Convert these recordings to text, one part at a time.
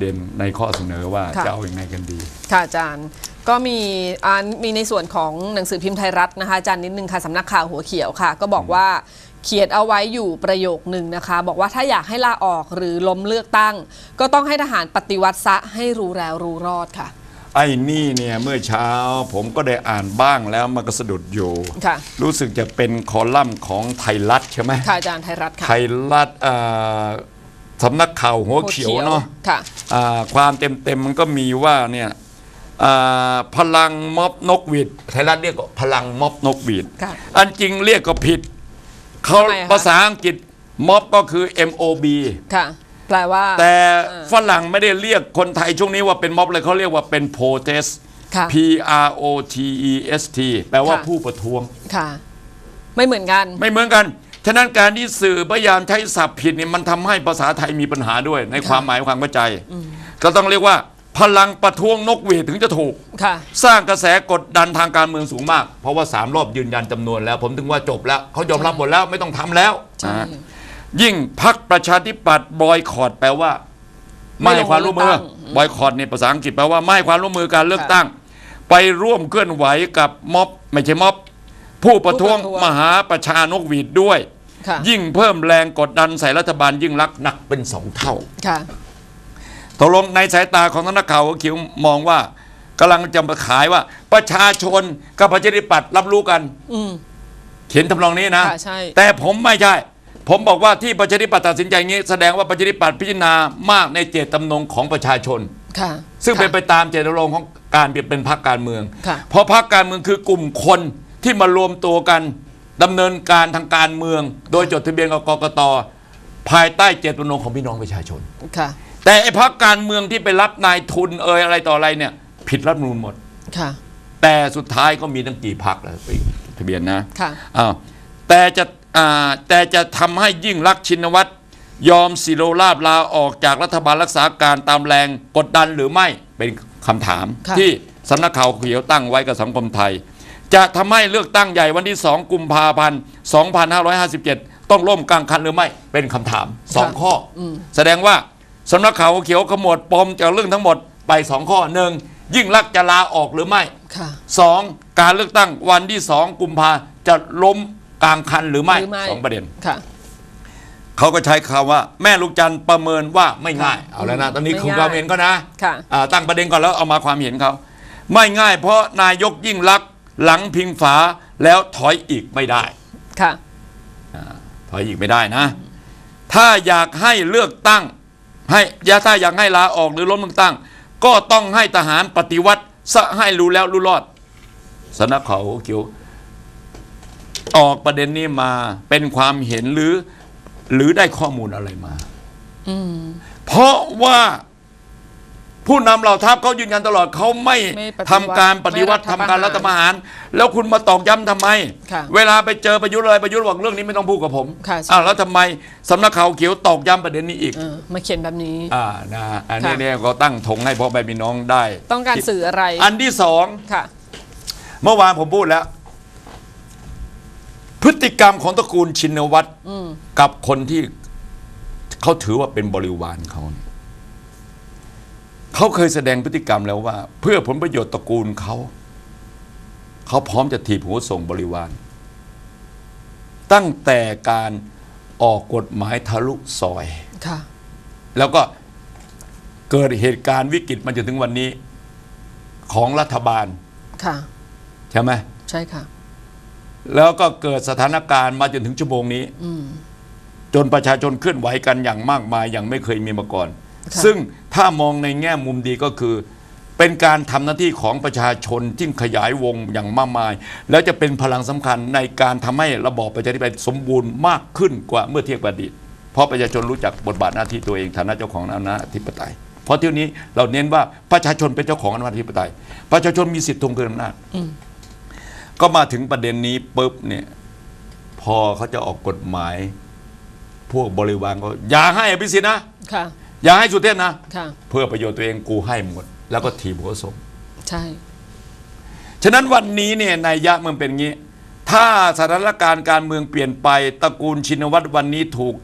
เด็นในข้อเสนอว่าค่ะ จะเอาอย่างไงกันดี ค่ะอาจารย์ก็มีอ่ามีในส่วนของหนังสือพิมพ์ไทยรัฐนะคะอาจารย์นิดนึงค่ะสำนักข่าวหัวเขียวค่ะ ก็บอกว่าเขียนเอาไว้อยู่ประโยคหนึ่งนะคะ บอกว่าถ้าอยากให้ลาออกหรือล้มเลือกตั้ง ก็ต้องให้ทหารปฏิวัติซะให้รู้แล้วรู้รอดค่ะ ไอ้นี่เนี่ยเมื่อเช้าผมก็ได้อ่านบ้างแล้วมันก็สะดุดอยู่ค่ะ รู้สึกจะเป็นคอลัมน์ของไทยรัฐใช่ไหม ค่ะอาจารย์ไทยรัฐค่ะ ไทยรัฐอ่า สำนักข่าวหัวเขียวเนาะค่ะอ่าความเต็มๆมันก็มีว่าเนี่ยอ่าพลังม็อบนกหวีดไทยรัฐเรียกว่าพลังม็อบนกหวีดค่ะอันจริงเรียกก็ผิดเขาทำไมอะคะภาษาอังกฤษม็อบก็คือ MOB ค่ะแปลว่า แต่เออฝรั่งไม่ได้เรียกคนไทยช่วงนี้ว่าเป็นม็อบเลยเขาเรียกว่าเป็น protest ค่ะ P R O T E S T แปลว่าค่ะผู้ประท้วงค่ะ ไม่เหมือนกัน ไม่เหมือนกัน ฉะนั้นการที่สื่อพยายามใช้ศัพท์ผิดเนี่ยมันทำให้ภาษาไทยมีปัญหาด้วย ในความหมายความเข้าใจ ก็ต้องเรียกว่า พลังประท้วงนกหวีดถึงจะถูกค่ะสร้างกระแสกดดันทางการเมืองสูงมาก เพราะว่าสามรอบยืนยันจำนวนแล้ว ผมถึงว่าจบแล้วเขายอมรับหมดแล้วไม่ต้องทำแล้วใช่นะยิ่งพักประชาธิปัตย์บอยคอรดแปลว่า ไม่ให้ความร่วมมือไม่ลงเลือกตั้งบอยคอรดในภาษาอังกฤษแปลว่าไม่ให้ความร่วมมือการเลือกตั้ง ไปร่วมเคลื่อนไหวกับม็อบไม่ใช่ม็อบผู้ประท้วงผู้ประท้วงมหาประชานกหวีดด้วยค่ะ ยิ่งเพิ่มแรงกดดันใส่รัฐบาลยิ่งรักษณ์หนักเป็นสองเท่าค่ะตกลงในสายตาของนักข่าวหัวเขียวมองว่ากำลังจะมาขายว่า ประชาชนกับประชาธิปัตย์รับรู้กันอืมเขียนทำนองนี้นะค่ะใช่แต่ผมไม่ใช่ ผมบอกว่าที่ประชาธิปัตย์ตัดสินใจอย่างนี้แสดงว่าประชาธิปัตย์พิจารณามากในเจตจำนงของประชาชนค่ะซึ่งเป็นค่ะไปตามเจตจำนงของการเปลี่ยนเป็นพรรคการเมืองค่ะเพราะพรรคการเมืองคือกลุ่มคนที่มารวมตัวกัน ดำเนินการทางการเมือง โดยจดทะเบียนกับกกตภายใต้เจตจำนงของพี่น้องประชาชน ค่ะ แต่ไอ้พรรคการเมืองที่ไปรับนายทุนเอ่ยอะไรต่ออะไรเนี่ย ผิดรัฐธรรมนูญหมด ค่ะ แต่สุดท้ายก็มีตั้งกี่พรรคแล้วไปทะเบียนนะค่ะ อ้าวแต่จะอ่าแต่จะทำให้ยิ่งรักษณ์ชินวัตรยอมสิโรราบลาออกจากรัฐบาลรักษาการตามแรงกดดันหรือไม่เป็นคำถาม ค่ะ ที่สำนักข่าวเขียวตั้งไว้กับสังคมไทย จะทำให้เลือกตั้งใหญ่วันที่ 2 กุมภาพันธ์ 2557 ต้องล่มกลางคันหรือไม่ เป็นคำถามสองข้ออแสดงว่าสำนักข่าวเขียวขมวดปมจากเรื่องทั้งหมดไปสองข้อหนึ่งยิ่งรักษณ์จะลาออกหรือไม่ค่ะสองการเลือกตั้งวันที่สองกุมภาจะล้มกลางคันหรือไม่หรือไม่สองประเด็นค่ะเขาก็ใช้คำว่า แม่ลูกจันทร์ประเมินว่าไม่ง่ายค่ะเอาแล้วนะ ตอนนี้ไม่คุณง่ายความเห็นก็นะค่ะอ่าตั้งประเด็นก่อนแล้วเอามาความเห็นเขาไม่ง่ายเพราะนายกยิ่งรักษณ์ หลังพิงฝาแล้วถอยอีกไม่ได้ค่ะถอยอีกไม่ได้นะ ถ้าอยากให้เลือกตั้ง ให้ยาถ้าอยากให้ลาออกหรือล้มเลือกตั้ง ก็ต้องให้ทหารปฏิวัติซะให้รู้แล้วรู้รอดสำนักข่าวหัวเขียวออกประเด็นนี้มาเป็นความเห็นหรือ หรือได้ข้อมูลอะไรมาอืมเพราะว่า ผู้นำเหล่าทัพเขายืนยันตลอดเขาไม่ไม่ปฏิวัติทำการปฏิวัติไม่รัทำฐประหารการรัฐประหาร แล้วคุณมาตอกย้ำทำไม ค่ะเวลาไปเจอประยุทธ์อะไรประยุทธ์บอกเรื่องนี้ไม่ต้องพูดกับผมค่ะใช่ อ้าวแล้วทำไมสำนักข่าวเขียวตอกย้ำประเด็นนี้อีก เออมาเขียนแบบนี้ อ่านะอันนี้ค่ะ เนี่ยก็ตั้งธงให้พ่อแม่พี่น้องได้ต้องการสื่ออะไรอันที่สอง ค่ะ เมื่อวานผมพูดแล้ว พฤติกรรมของตระกูลชินวัตรอืมกับคนที่เขาถือว่าเป็นบริวารเขาเนี่ย เขาเคยแสดงพฤติกรรมแล้วว่า เพื่อผลประโยชน์ตระกูลเขาเขาพร้อมจะถีบหัวส่งบริวาร ตั้งแต่การออกกฎหมายทะลุซอยค่ะแล้วก็เกิดเหตุการณ์วิกฤตมาจนถึงวันนี้ของรัฐบาลค่ะใช่ไหมใช่ค่ะ แล้วก็เกิดสถานการณ์มาจนถึงชั่วโมงนี้อืมจนประชาชนเคลื่อนไหวกันอย่างมากมายอย่างไม่เคยมีมาก่อนค่ะ ซึ่งถ้ามองในแง่มุมดีก็คือ เป็นการทำหน้าที่ของประชาชนที่ขยายวงอย่างมากมาย แล้วจะเป็นพลังสำคัญในการทำให้ระบอบประชาธิปไตยสมบูรณ์มากขึ้นกว่าเมื่อเทียบกับอดีตเพราะประชาชนรู้จักบทบาทหน้าที่ตัวเองฐานะเจ้าของอำนาจอธิปไตยเพราะเที่ยวนี้เราเน้นว่าประชาชนเป็นเจ้าของอำนาจอธิปไตย ประชาชนมีสิทธิ์ทวงคืนอำนาจก็มาถึงประเด็นนี้ปุ๊บเนี่ย พอเขาจะออกกฎหมาย พวกบริวารก็อย่าให้อภิสิทธิ์นะค่ะ อย่าให้สุเทพนะ ค่ะ เพื่อประโยชน์ตัวเองกูให้หมด แล้วก็ถีบหัวส่งใช่ ฉะนั้นวันนี้เนี่ยนายยะมันเป็นงี้ ถ้าสถานการณ์การเมืองเปลี่ยนไปตระกูลชินวัตรวันนี้ถูก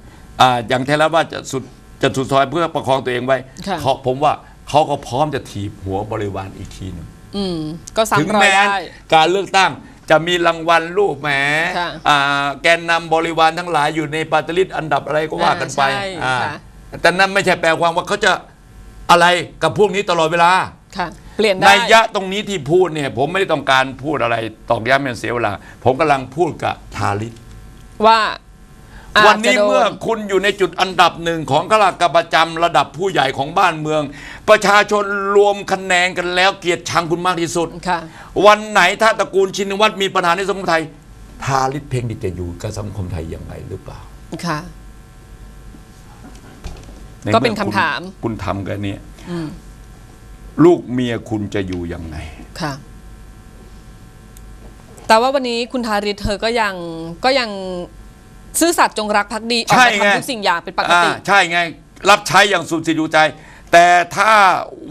อ่าอย่างแท้แล้วว่าจะสุดจะสุดซอยเพื่อประคองตัวเองไว้ค่ะ เขาผมว่าเขาก็พร้อมจะถีบหัวบริวารอีกทีหนึงอืม ก็ถึงซ้ำรอยแม้ได้ การเลือกตั้งจะมีรางวัลรูปแหมค่ะอ่าแกนนำบริวารทั้งหลายอยู่ในปาร์ตลิสต์อันดับอะไรก็ว่ากันไปอ่าใช่อ่าค่ะ แต่นั่นไม่ใช่แปลความว่าเขาจะอะไรกับพวกนี้ตลอดเวลาค่ะเปลี่ยนในได้ยะตรงนี้ที่พูดเนี่ย ผมไม่ได้ต้องการพูดอะไรตอกย้ำเป็นเสียเวลา ผมกำลังพูดกับทาริศว่าอาจวันนี้จะโดเมื่อคุณอยู่ในจุดอันดับหนึ่งของข้าราชการประจำระดับผู้ใหญ่ของบ้านเมือง ประชาชนรวมคะแนนกันแล้วเกลียดชังคุณมากที่สุดค่ะวันไหนถ้าตระกูลชินวัตรมีปัญหาในสังคมไทยทาริศเพ่งดิจะอยู่กับสังคมไทยยังไงหรือเปล่าค่ะใน ก็เป็นมื่อคำถามคุณคุณทำกันเนี่ยลูกเมียคุณจะอยู่ยังไงค่ะ แต่ว่าวันนี้คุณทาริศเธอก็ยังก็ยังซื่อสัตย์จงรักภักดีออกใช่มาไงทำทุกสิ่งอย่างเป็นปกติอ่าใช่ไง รับใช้อย่างสุดสิดูใจ แต่ถ้า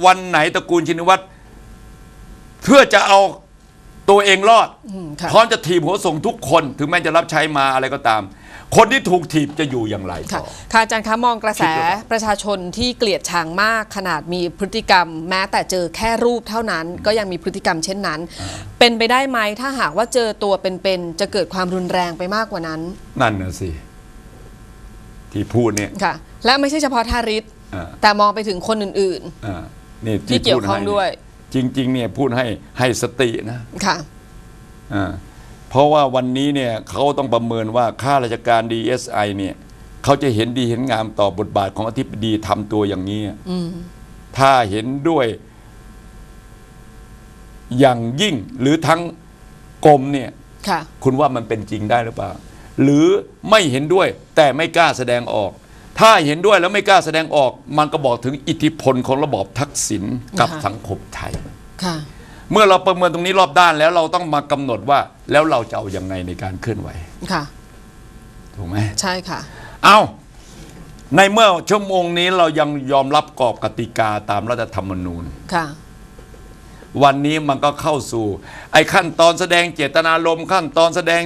วันไหนตระกูลชินวัตรเพื่อจะเอา ตัวเองรอดอืมค่ะพร้อมจะถีบหัวส่งทุกคน ถึงแม้จะรับใช้มาอะไรก็ตาม คนที่ถูกถีบจะอยู่อย่างไรค่ะต่อค่ะอาจารย์คะมองกระแสคิดว่าประชาชนที่เกลียดชังมาก ขนาดมีพฤติกรรม แม้แต่เจอแค่รูปเท่านั้น ก็ยังมีพฤติกรรมเช่นนั้น เป็นไปได้ไหมถ้าหากว่าเจอตัวเป็นๆจะเกิดความรุนแรงไปมากกว่านั้น นั่นน่ะสิที่พูดเนี่ยค่ะ และไม่ใช่เฉพาะทาริศอ่าแต่มองไปถึงคนอื่นอ่านี่ที่เกี่ยวข้องพูให้ด้วย จริง ๆ เนี่ยพูดให้ให้สตินะๆค่ะอ่าเพราะว่าวันนี้เนี่ยเขาต้องประเมินว่าข้าราชการ DSI เนี่ยเขาจะเห็นดีเห็นงามต่อบทบาทของอธิบดีทำตัวอย่างนี้อืมถ้าเห็นด้วยอย่างยิ่งหรือทั้งกรมเนี่ยค่ะคุณว่ามันเป็นจริงได้หรือเปล่า หรือไม่เห็นด้วยแต่ไม่กล้าแสดงออก ถ้าเห็นด้วยแล้วไม่กล้าแสดงออก มันก็บอกถึงอิทธิพลของระบอบทักษิณกับค่ะสังคมไทย ค่ะเมื่อเราประเมินตรงนี้รอบด้านแล้วเราต้องมากำหนดว่าแล้วเราจะเอายังไงในการเคลื่อนไหว ค่ะ ถูกไหมใช่ค่ะ เอาในเมื่อชั่วโมงนี้เรายังยอมรับกรอบกติกาตามรัฐธรรมนูญ ค่ะ วันนี้มันก็เข้าสู่ ไอ้ขั้นตอนแสดงเจตนารมณ์ขั้นตอนแสดง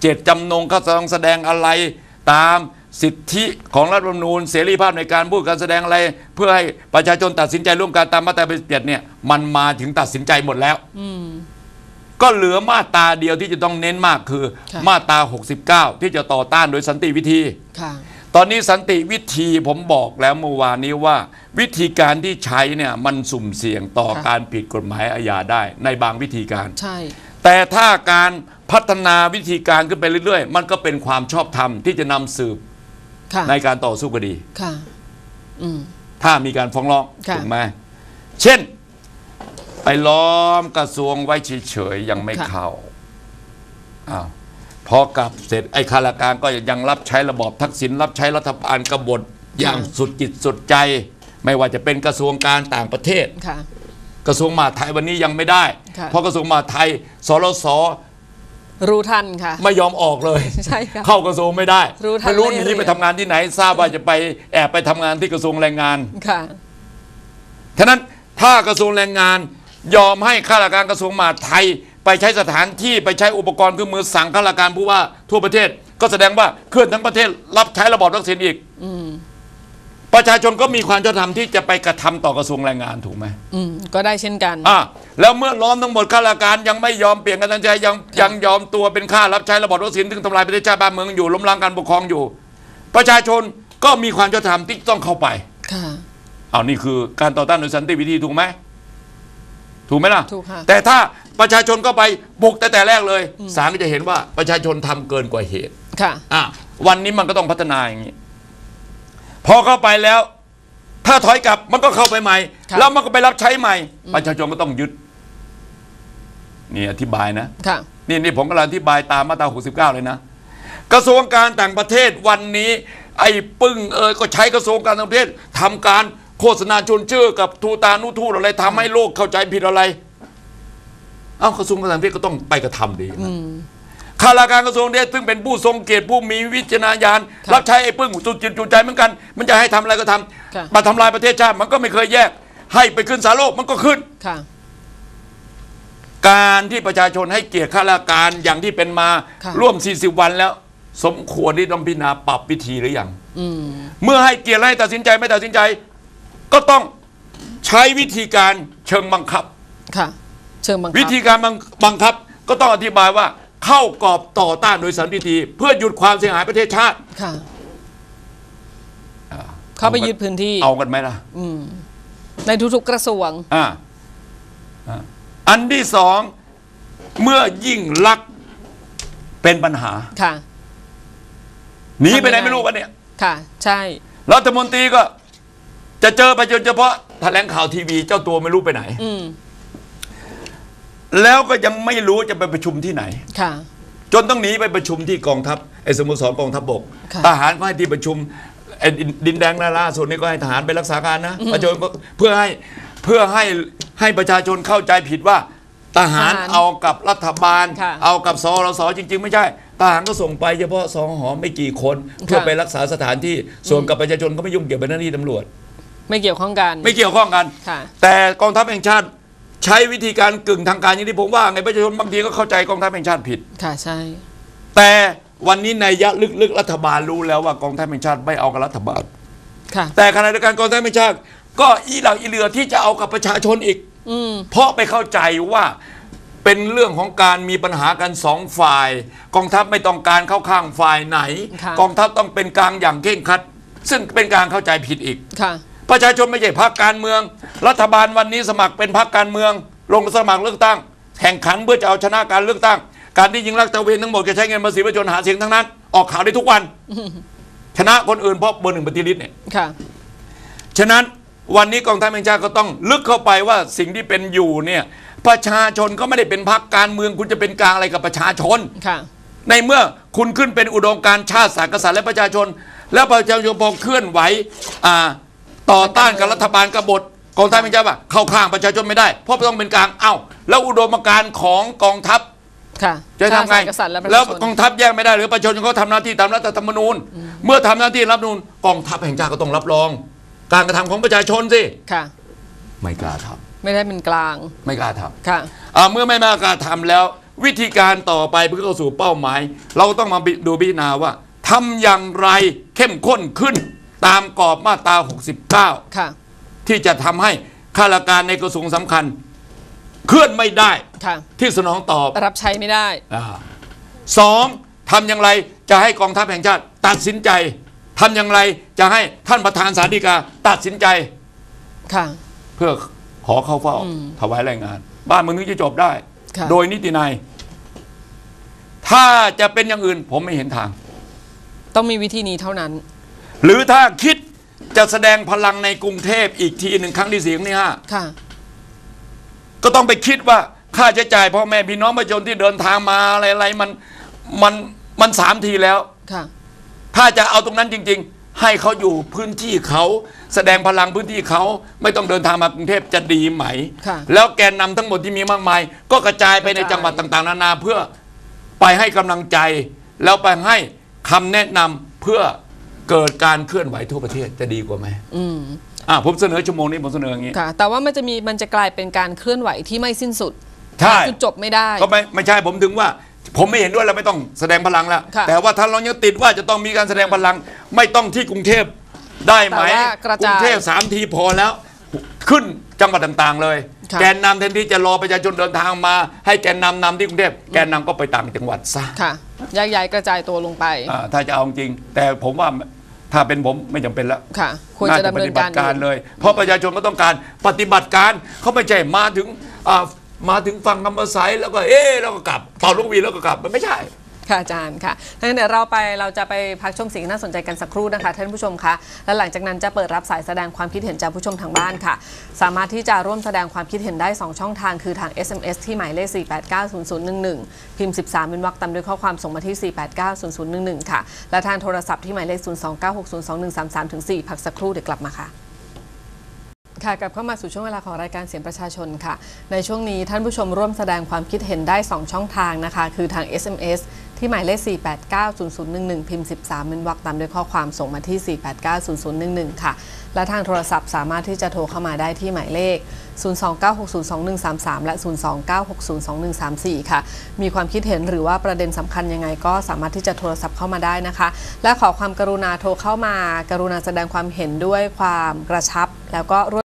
เจตจำนงขั้นตอนแสดงอะไรตาม สิทธิของรัฐธรรมนูญเสรีภาพในการพูดการแสดงอะไร เพื่อให้ประชาชนตัดสินใจร่วมกันตามมาตราเจ็ดเนี่ยมันมาถึงตัดสินใจหมดแล้วก็เหลือมาตราเดียวที่จะต้องเน้นมากคือค่ะมาตรา69 ที่จะต่อต้านโดยสันติวิธีค่ะตอนนี้สันติวิธีผมบอกแล้วเมื่อวานนี้ว่า วิธีการที่ใช้เนี่ยมันสุ่มเสี่ยงต่อค่ะการผิดกฎหมายอาญาได้ในบางวิธีการใช่แต่ถ้าการพัฒนาวิธีการขึ้นไปเรื่อยๆ มันก็เป็นความชอบธรรมที่จะนำสืบ ค่ะ ในการต่อสู้คดี ค่ะ อืม ถ้ามีการฟ้องร้องค่ะ ถูกไหมเช่น ไปล้อมกระทรวงไว้เฉยๆยังไม่เข้าอ้าวพอกลับเสร็จไอ้ข้าราชการก็ยังรับใช้ระบอบทักษิณรับใช้รัฐบาลกบฏอย่างสุดจิตสุดใจ ไม่ว่าจะเป็นกระทรวงการต่างประเทศ ค่ะ กระทรวงมหาดไทยวันนี้ยังไม่ได้ ค่ะ เพราะกระทรวงมหาดไทยสรส รู้ทันค่ะ ไม่ยอมออกเลย ใช่ค่ะ เข้ากระทรวงไม่ได้ รู้ทันไม่รู้เล่หนีเรียนไปทำงานที่ไหน ทราบว่าจะไปแอบไปทำงานที่กระทรวงแรงงาน ค่ะ ฉะนั้นถ้ากระทรวงแรงงาน ยอมให้ข้าราชการกระทรวงมหาดไทย ไปใช้สถานที่ไปใช้อุปกรณ์เครื่องมือสั่งข้าราชการผู้ว่าทั่วประเทศ ก็แสดงว่าเคลื่อนทั้งประเทศรับใช้ระบอบทักษิณอีก ประชาชนก็มีความชอบธรรมที่จะไปกระทำต่อกระทรวงแรงงานถูกไหมอืมก็ได้เช่นกัน อะแล้วเมื่อล้อมทั้งหมดข้าราชการยังไม่ยอมเปลี่ยนกันตั้งใจยังยังยอมตัวเป็นข้ารับใช้ระบอบทักษิณซึ่งทำลายประเทศชาติบ้านเมืองอยู่ล้มล้างการปกครองอยู่ ประชาชนก็มีความชอบธรรมที่ต้องเข้าไปค่ะเอานี่คือการต่อต้านโดยสันติวิธีถูกไหมถูกไหมล่ะถูกค่ะ แต่ถ้าประชาชนก็ไปบุกแต่แต่แรกเลยศาลก็จะเห็นว่าประชาชนทำเกินกว่าเหตุค่ะอะวันนี้มันก็ต้องพัฒนาอย่างนี้ พอเข้าไปแล้ว ถ้าถอยกลับมันก็เข้าไปใหม่ครับแล้วมันก็ไปรับใช้ใหม่ ประชาชนก็ต้องยึดนี่อธิบายนะ ค่ะ นี่นี่ผมกำลังอธิบายตามมาตรา69 เลยนะ กระทรวงการต่างประเทศวันนี้ ไอ้ปึ้งเอยก็ใช้กระทรวงการต่างประเทศทำการโฆษณาชวนเชื่อกับทูตานุทูตอะไรทำให้โลกเข้าใจผิดอะไร เอ้ากระทรวงการต่างประเทศก็ต้องไปกระทำดีนะ ข้าราชการกระทรวงเดชซึ่งเป็นผู้ทรงเกียรติผู้มีวิจารณญาณครับรับใช้ไอ้ปึ้งจุดจิตจุดใจเหมือนกัน มันจะให้ทำอะไรก็ทำค่ะมาทำลายประเทศชาติมันก็ไม่เคยแยก ให้ไปขึ้นศาลโลกมันก็ขึ้นค่ะการที่ประชาชนให้เกียรติข้าราชการอย่างที่เป็นมาค่ะร่วม 40 วันแล้ว สมควรที่ต้องพิจารณาปรับวิธีหรือยังเมื่อให้เกียรติและให้ตัดสินใจไม่ตัดสินใจ ก็ต้องใช้วิธีการเชิงบังคับค่ะ เชิงบังคับ วิธีการบังบังคับ ก็ต้องอธิบายว่า เข้ากรอบต่อต้านโดยสันติวิธีเพื่อหยุดความเสียหายประเทศชาติ ค่ะ เข้าไปยึดพื้นที่เอากันไหมล่ะในทุกๆกระทรวงอ่าอ่าอันที่สองเมื่อยิ่งลักษณ์เป็นปัญหา ค่ะหนีไปไหนทำยังไงไม่รู้กันเนี่ย ค่ะ ใช่รัฐมนตรีก็ จะเจอไปจนเฉพาะแถลงข่าวทีวีเจ้าตัวไม่รู้ไปไหน อืม แล้วก็ยังไม่รู้จะไปประชุมที่ไหน ค่ะ จนต้องหนีไปประชุมที่กองทัพไอ้สโมสรกองทัพบกค่ะ ทหารก็ให้ที่ประชุมไอ้ดินดินแดงล่าสุดนี่ก็ให้ทหารไปรักษาการนะประชาชนก็เพื่อให้เพื่อให้ให้ประชาชนเข้าใจผิดว่า ทหารทหารเอากับรัฐบาล ค่ะเอากับสรสจริง ๆ ไม่ใช่ทหารก็ส่งไปเฉพาะสองหอไม่กี่คน เพื่อไปรักษาสถานที่ส่วนกับประชาชนก็ไม่ยุ่งเกี่ยวกับหน้าที่ตำรวจ ไม่เกี่ยวข้องกัน ไม่เกี่ยวข้องกัน ค่ะ แต่กองทัพแห่งชาติ ใช้วิธีการกึ่งทางการอย่างที่ผมว่าไงประชาชนบางทีก็เข้าใจกองทัพแห่งชาติผิด ค่ะใช่ แต่วันนี้ในยยะลึกๆรัฐบาลรู้แล้วว่ากองทัพแห่งชาติไม่เอากับรัฐบาล ค่ะ แต่ขณะเดียวกันกองทัพแห่งชาติ ก็อีหลักอีเหลือที่จะเอากับประชาชนอีก อืม เพราะไปเข้าใจว่าเป็นเรื่องของการมีปัญหากันสองฝ่าย กองทัพไม่ต้องการเข้าข้างฝ่ายไหน ค่ะ กองทัพต้องเป็นกลางอย่างเคร่งครัด ซึ่งเป็นการเข้าใจผิดอีก ค่ะ ประชาชนไม่ใช่พรรคการเมือง รัฐบาลวันนี้สมัครเป็นพรรคการเมือง ลงสมัครเลือกตั้งแข่งขันเพื่อจะเอาชนะการเลือกตั้ง การที่ยิงรักตระเวนทั้งหมดจะใช้เงินภาษีประชาชนหาเสียงทั้งนั้น ออกข่าวได้ทุกวัน ชนะคนอื่นเพราะเบอร์หนึ่งปฏิริษีเนี่ยค่ะฉะนั้นวันนี้กองทัพแห่งชาติก็ต้องลึกเข้าไปว่าสิ่งที่เป็นอยู่เนี่ยประชาชนก็ไม่ได้เป็นพรรคการเมือง คุณจะเป็นกลางอะไรกับประชาชนค่ะในเมื่อคุณขึ้นเป็นอุดมการณ์ชาติศาสตร์กษัตริย์และประชาชน แล้วประชาชนพอเคลื่อนไหวอ่า ต่อต้านกับรัฐบาลกบฏกองทัพไม่ใช่ว่าเข้าข้างประชาชนไม่ได้ เพราะต้องเป็นกลางเอ้าแล้วอุดมการณ์ของกองทัพค่ะจะทำไงชาติศาสตร์กษัตริย์และประแล้ชาวชนกองทัพแยกไม่ได้หรือประชาชนเขาทำหน้าที่ตามรัฐธรรมนูญ เมื่อทำหน้าที่รับนูญกองทัพแห่งชาติก็ต้องรับรอง การกระทำของประชาชนสิค่ะไม่กล้าทไม่ได้เป็นกลางำไม่กล้าทำค่ะอ่าเมื่อไม่มากล้าทำแล้ว วิธีการต่อไปเพื่อเข้าสู่เป้าหมาย เราต้องมาดูพิจารณาว่าทำอย่างไรเข้มข้นขึ้น ตามกรอบมาตรา 69 ค่ะ ที่จะทำให้ข้าราชการในกระทรวงสำคัญ เคลื่อนไม่ได้ค่ะ ที่สนองตอบรับใช้ไม่ได้ อาสองทำอย่างไรจะให้กองทัพแห่งชาติ ตัดสินใจทำอย่างไรจะให้ท่านประธานสาธิกาตัดสินใจ ค่ะ เพื่อขอเข้าเฝ้าถวายรายงาน บ้านเมืองนี้จะจบได้ ค่ะ โดยนิตินายถ้าจะเป็นอย่างอื่นผมไม่เห็นทาง ต้องมีวิธีนี้เท่านั้น หรือถ้าคิดจะแสดงพลังในกรุงเทพอีกทีหนึ่งครั้งที่สี่ครั้งที่ห้าค่ะ ก็ต้องไปคิดว่าค่าใช้จ่ายพ่อแม่พี่น้องประชาชนที่เดินทางมาอะไรๆมันมันมันสามทีแล้วค่ะ ถ้าจะเอาตรงนั้นจริง ๆ ให้เขาอยู่พื้นที่เขาแสดงพลังพื้นที่เขาไม่ต้องเดินทางมากรุงเทพจะดีไหม ค่ะ แล้วแกนนำทั้งหมดที่มีมากมาย ก็กระจายไปในกระจายจังหวัดต่างๆ นานาเพื่อไปให้กำลังใจ แล้วไปให้คำแนะนำเพื่อ เกิดการเคลื่อนไหวทั่วประเทศจะดีกว่าไหมอืมอะผมเสนอชั่วโมงนี้ผมเสนออย่างนี้ ค่ะ แต่ว่ามันจะมีมันจะกลายเป็นการเคลื่อนไหวที่ไม่สิ้นสุดใช่จุดจบไม่ได้ ก็ไม่ไม่ใช่ผมถึงว่า ผมไม่เห็นด้วยเราไม่ต้องแสดงพลังแล้ว ค่ะแต่ว่าถ้าเรายังติดว่าจะต้องมีการแสดงพลัง ไม่ต้องที่กรุงเทพได้ไหมแต่ว่ากระจาย รุงเทพสามทีพอแล้ว ขึ้นจังหวัดต่างๆเลยค่ะ แกนนำแทนที่จะรอประชาชนเดินทางมา ให้แกนนำนำที่กรุงเทพแกนนำก็ไปต่างจังหวัดซะค่ะแยกย้ายกระจายตัวลงไปอ่าถ้าจะเอาจริง แต่ผมว่าถ้าเป็นผมไม่จำเป็นแล้วค่ะควรจะดำเนินปการฏิบัติการอยู่เลย เพราะประชาชนก็ต้องการปฏิบัติการเขาไม่ใช่มาถึงอ่ามาถึงฟังคำประสัยแล้วก็เอ๊ะแล้วก็กลับเป่าลูกหวีดแล้วก็กลับมันไม่ใช่ ค่ะอาจารย์ค่ะงั้นเดี๋ยวเราไปเราจะไปพักชมสิ่งที่น่าสนใจกันสักครู่นะคะท่านผู้ชมคะและหลังจากนั้นจะเปิดรับสายแสดงความคิดเห็นจากผู้ชมทางบ้านค่ะ สามารถที่จะร่วมแสดงความคิดเห็นได้ 2 ช่องทางคือทาง SMS ที่หมายเลข 4890011 พิมพ์ 13เป็นวรรคตามด้วยข้อความส่งมาที่ 4890011 ค่ะ และทางโทรศัพท์ที่หมายเลข 029602133ถึง4พักสักครู่เดี๋ยวกลับมาค่ะค่ะกลับเข้ามาสู่ช่วงเวลาของรายการเสียงประชาชนค่ะ ในช่วงนี้ท่านผู้ชมร่วมแสดงความคิดเห็นได้ 2 ช่องทางนะคะ คือทาง SMS ที่หมายเลข 4890011 พิมพ์ 13เป็นวรรคตามด้วยข้อความส่งมาที่ 4890011 ค่ะ และทางโทรศัพท์สามารถที่จะโทรเข้ามาได้ที่หมายเลข 029602133 และ 029602134 ค่ะ มีความคิดเห็นหรือว่าประเด็นสำคัญยังไงก็สามารถที่จะโทรศัพท์เข้ามาได้นะคะ และขอความกรุณาโทรเข้ามา กรุณาแสดงความเห็นด้วยความกระชับแล้วก็รวด